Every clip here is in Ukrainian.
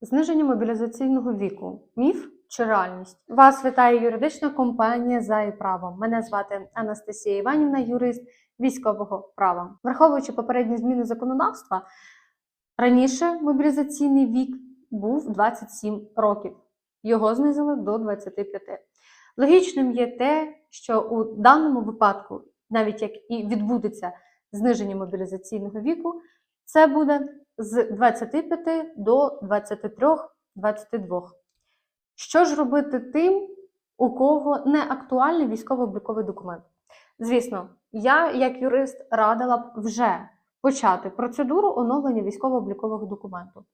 Зниження мобілізаційного віку міф чи реальність? Вас вітає юридична компанія за і правом. Мене звати Анастасія Іванівна, юрист військового права. Враховуючи попередні зміни законодавства, раніше мобілізаційний вік був 27 років. Його знизили до 25. Логічним є те, що у даному випадку, навіть як і відбудеться зниження мобілізаційного віку, це буде з 25 до 23-22. Що ж робити тим, у кого не актуальний військово-обліковий документ? Звісно, я, як юрист, радила б вже почати процедуру оновлення військово-облікового документу.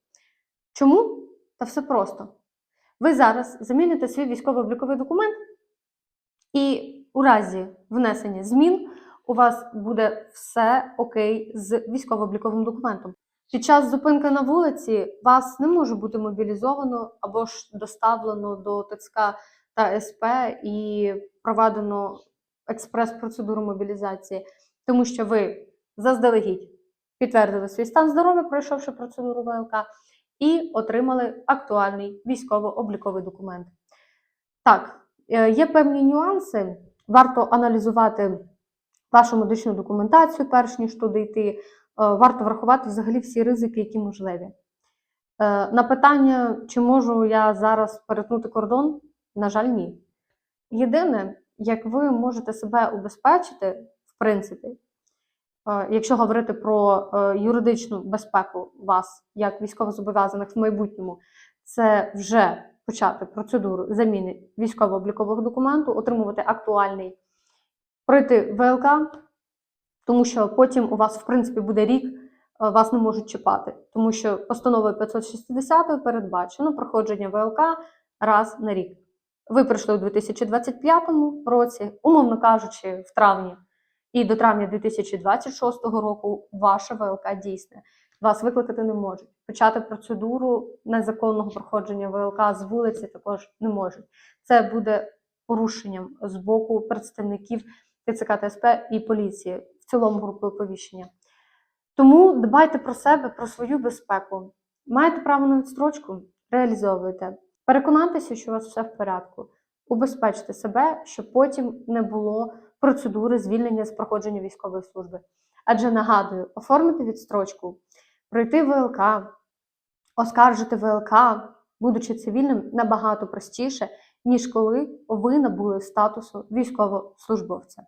Чому? Та все просто. Ви зараз заміните свій військово-обліковий документ, і у разі внесення змін у вас буде все окей з військово-обліковим документом. Під час зупинки на вулиці вас не може бути мобілізовано або ж доставлено до ТЦК та СП і проведено експрес-процедуру мобілізації, тому що ви заздалегідь підтвердили свій стан здоров'я, пройшовши процедуру ВЛК, і отримали актуальний військово-обліковий документ. Так, е, є певні нюанси. Варто аналізувати вашу медичну документацію, перш ніж туди йти. Е, Варто врахувати взагалі всі ризики, які можливі. Е, На питання, чи можу я зараз перетнути кордон, на жаль, ні. Єдине, як ви можете себе убезпечити, в принципі, е, якщо говорити про юридичну безпеку вас, як військовозобов'язаних в майбутньому, це вже почати процедуру заміни військово-облікового документу, отримувати актуальний, пройти ВЛК, тому що потім у вас, в принципі, буде рік, е, вас не можуть чіпати, тому що постановою 560 передбачено проходження ВЛК раз на рік. Ви прийшли у 2025 році, умовно кажучи, в травні, і до травня 2026 року ваше ВЛК дійсне. Вас викликати не можуть. Почати процедуру незаконного проходження ВЛК з вулиці також не можуть. Це буде порушенням з боку представників ТЦК ТСП і поліції в цілому групи оповіщення. Тому дбайте про себе, про свою безпеку. Маєте право на відстрочку, реалізовуйте. Переконайтеся, що у вас все в порядку. Убезпечте себе, щоб потім не було процедури звільнення з проходження військової служби. Адже нагадую, оформити відстрочку, пройти ВЛК, оскаржити ВЛК, будучи цивільним, набагато простіше, ніж коли ви набули статусу військовослужбовця.